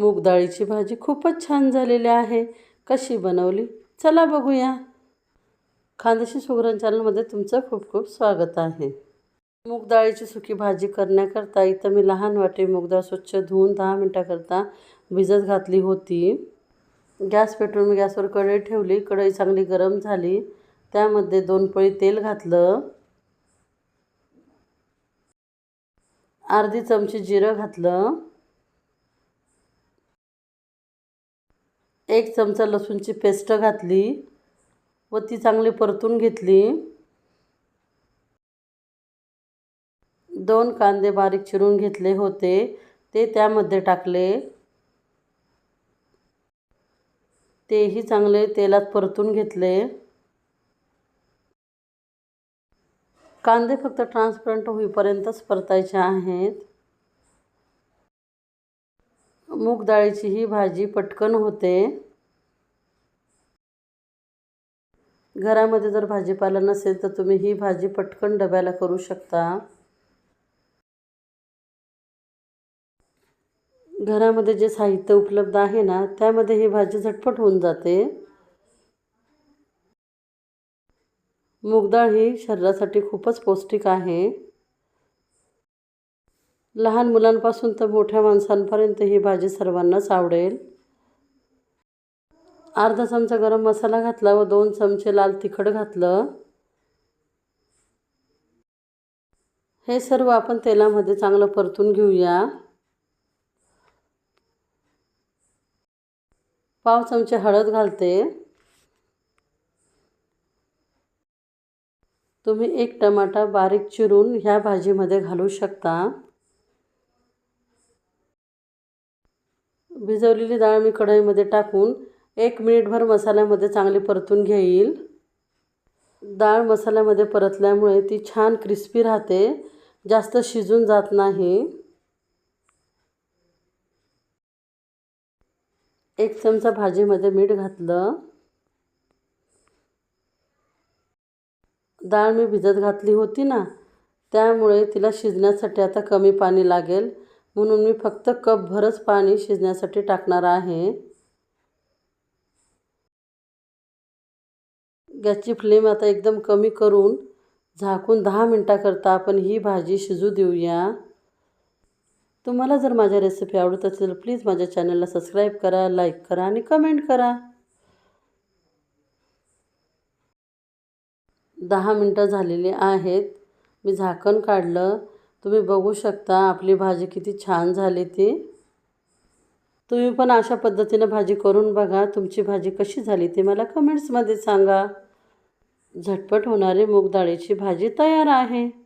मूग डाळीची भाजी खूपच छान झालेली आहे. कशी बनवली? चला बघूया. खानदेशी सुगरण चॅनलमध्ये तुमचं खूप खूप स्वागत आहे. मूग डाळीची सुकी भाजी करण्याकरता इथं मी लहान वाटे मूगडाळ स्वच्छ धुवून दहा मिनटाकरता भिजत घातली होती. गॅस पेटवून मी गॅसवर कढई ठेवली. कढई चांगली गरम झाली. त्यामध्ये दोन पळी तेल घातलं. अर्धी चमची जिरं घातलं. एक चमचा लसूणची पेस्ट घातली व ती चांगली परतून घेतली. दोन कांदे बारीक चिरून घेतले होते. ते त्यामध्ये टाकले. तेही चांगले तेलात परतून घेतले. कांदे फक्त ट्रान्सपरंट होईपर्यंतच परतायचे आहेत. मूग डाळीची ही भाजी पटकन होते. घरामध्ये जर भाजीपाला नसेल तर तुम्ही ही भाजी पटकन डब्याला करू शकता. घरामध्ये जे साहित्य उपलब्ध आहे ना त्यामध्ये ही भाजी झटपट होऊन जाते. मूगडाळ ही शरीरासाठी खूपच पौष्टिक आहे. लहान मुलांपासून तर मोठ्या माणसांपर्यंत ही भाजी सर्वांनाच आवडेल. अर्धा चमचा गरम मसाला घातला व दोन चमचे लाल तिखट घातलं. हे सर्व आपण तेलामध्ये चांगलं परतून घेऊया. पाव चमचे हळद घालते. तुम्ही एक टमाटा बारीक चिरून ह्या भाजीमध्ये घालू शकता. भिजवलेली डाळ मी कढईमध्ये टाकून एक मिनिटभर मसाल्यामध्ये चांगली परतून घेईल. डाळ मसाल्यामध्ये परतल्यामुळे ती छान क्रिस्पी राहते जास्त शिजून जात नाही. एक चमचा भाजीमध्ये मीठ घातलं. डाळ मी भिजत घातली होती ना त्यामुळे तिला शिजण्यासाठी आता कमी पाणी लागेल. म्हणून मी फक्त कपभरच पाणी शिजण्यासाठी टाकणार आहे. गॅसची फ्लेम आता एकदम कमी करून झाकून दहा मिनटाकरता आपण ही भाजी शिजू देऊया. तुम्हाला जर माझ्या रेसिपी आवडत असेल प्लीज माझ्या चॅनलला सबस्क्राईब करा लाईक करा आणि कमेंट करा. दहा मिनटं झालेली आहेत. मी झाकण काढलं. तुम्ही बघू शकता आपली भाजी किती छान झाली ती. तुम्ही पण अशा पद्धतीनं भाजी करून बघा तुमची भाजी कशी झाली ती मला कमेंट्समध्ये सांगा. झटपट होणारी मूग डाळीची भाजी तयार आहे.